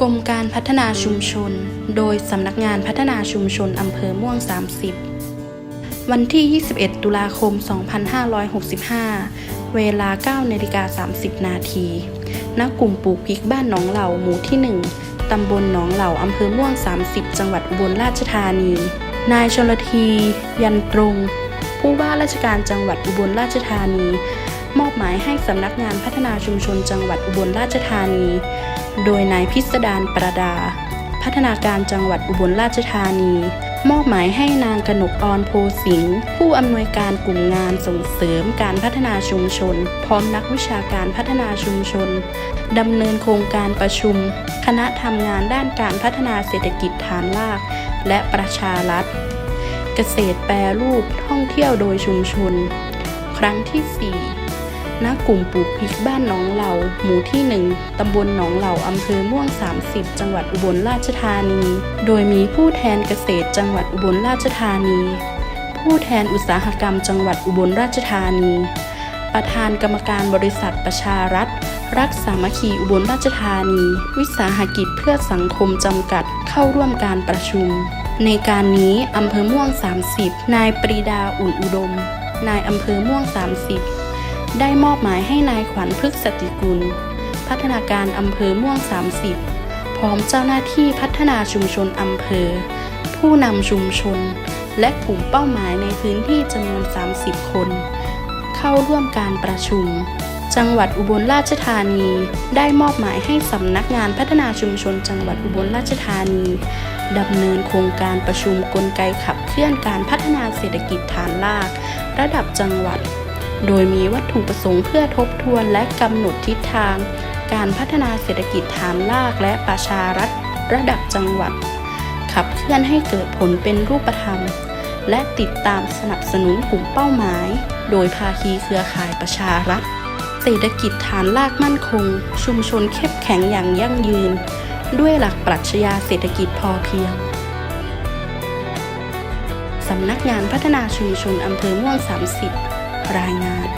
กรมการพัฒนาชุมชน โดยสำนักงานพัฒนาชุมชนอำเภอม่วง 30 วันที่ 21 ตุลาคม 2565 เวลา9นาฬิกา30 นาทีณกลุ่มปลูกพริกบ้านหนองเหล่าหมู่ที่ 1 ตำบลหนองเหล่าอำเภอม่วง 30 จังหวัดอุบลราชธานี นายชลที ยันตรง ผู้ว่าราชการจังหวัดอุบลราชธานี มอบหมายให้สำนักงานพัฒนาชุมชนจังหวัดอุบลราชธานี โดยนายพิสดารประดา พัฒนาการจังหวัดอุบลราชธานี มอบหมายให้นางกนกออนโพสิงห์ผู้อำนวยการกลุ่มงานส่งเสริมการพัฒนาชุมชน พร้อมนักวิชาการพัฒนาชุมชนดำเนินโครงการประชุม คณะทำงานด้านการพัฒนาเศรษฐกิจฐานราก และประชารัฐ เกษตรแปรรูปท่องเที่ยวโดยชุมชน ครั้งที่ 4 ณกลุ่มปลูกพริกบ้านหนองเหล่า หมู่ที่ 1 ตำบลหนองเหล่า อำเภอม่วง 30 จังหวัดอุบลราชธานี โดยมีผู้แทนเกษตรจังหวัดอุบลราชธานี ผู้แทนอุตสาหกรรมจังหวัดอุบลราชธานี ประธานกรรมการบริษัทประชารัฐ รักสามัคคีอุบลราชธานี วิสาหกิจเพื่อสังคมจำกัดเข้าร่วมการประชุม ในการนี้อำเภอม่วง 30 นายปรีดาอุ่นอุดม นายอำเภอม่วง 30 ได้มอบหมายให้นายขวัญพฤกษติกุล พัฒนาการอำเภอม่วง 30 พร้อมเจ้าหน้าที่พัฒนาชุมชนอำเภอ ผู้นำชุมชน และกลุ่มเป้าหมายในพื้นที่จำนวน 30 คน เข้าร่วมการประชุม จังหวัดอุบลราชธานี ได้มอบหมายให้สำนักงานพัฒนาชุมชน จังหวัดอุบลราชธานีดำเนินโครงการประชุมกลไกขับเคลื่อนการพัฒนาเศรษฐกิจฐานราก ระดับจังหวัด โดยมีวัตถุประสงค์เพื่อทบทวนและกำหนดทิศทาง การพัฒนาเศรษฐกิจฐานรากและประชารัฐระดับจังหวัด ขับเคลื่อนให้เกิดผลเป็นรูปธรรม และติดตามสนับสนุนกลุ่มเป้าหมาย โดยภาคีเครือข่ายประชารัฐ เศรษฐกิจฐานรากมั่นคง ชุมชนเข้มแข็งอย่างยั่งยืน ด้วยหลักปรัชญาเศรษฐกิจพอเพียงสำนักงานพัฒนาชุมชนอำเภอม่วง 30 รายงาน